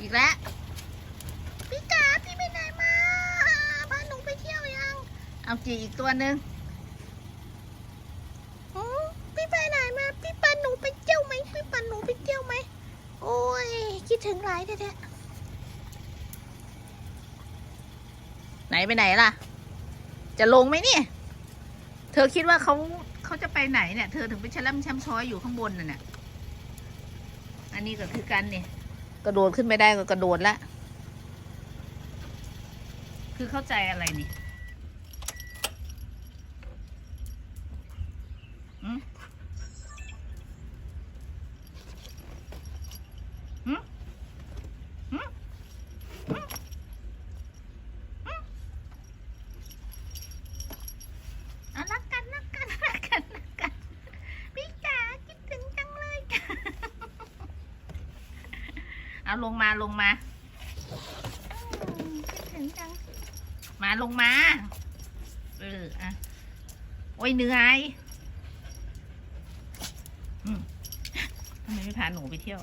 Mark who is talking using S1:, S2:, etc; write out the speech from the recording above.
S1: อีกแล้วพี่จ๋าพี่ไปไหนมาพาหนูไปเที่ยวยัง เอาจีอีกตัวหนึ่งอ๋อพี่ไปไหนมาพี่ปาหนูไปเที่ยวไหมพี่ปาหนูไปเที่ยวไหมโอ้ยคิดถึงหลายแท้ๆไหนไปไหนล่ะ จะลงไหมเนี่ยเธอคิดว่าเขาเขาจะไปไหนเนี่ย เธอถึงไปชะล่ำช้ำช้อยอยู่ข้างบนน่ะเนี่ยอันนี้ก็คือกันเนี่ย กระโดดขึ้นไม่ได้ก็กระโดดละ คือเข้าใจอะไรนี่อืมอืมอืมอืมอืมเอารักกันรักกันรักกันรักกัน พี่จ๋าคิดถึงจังเลย เอาลงมาลงมาอืมคิดถึงจังมาลงมา เอออะโอ้ยเหนื่อยอืมทำไมไม่พาหนูไปเที่ยว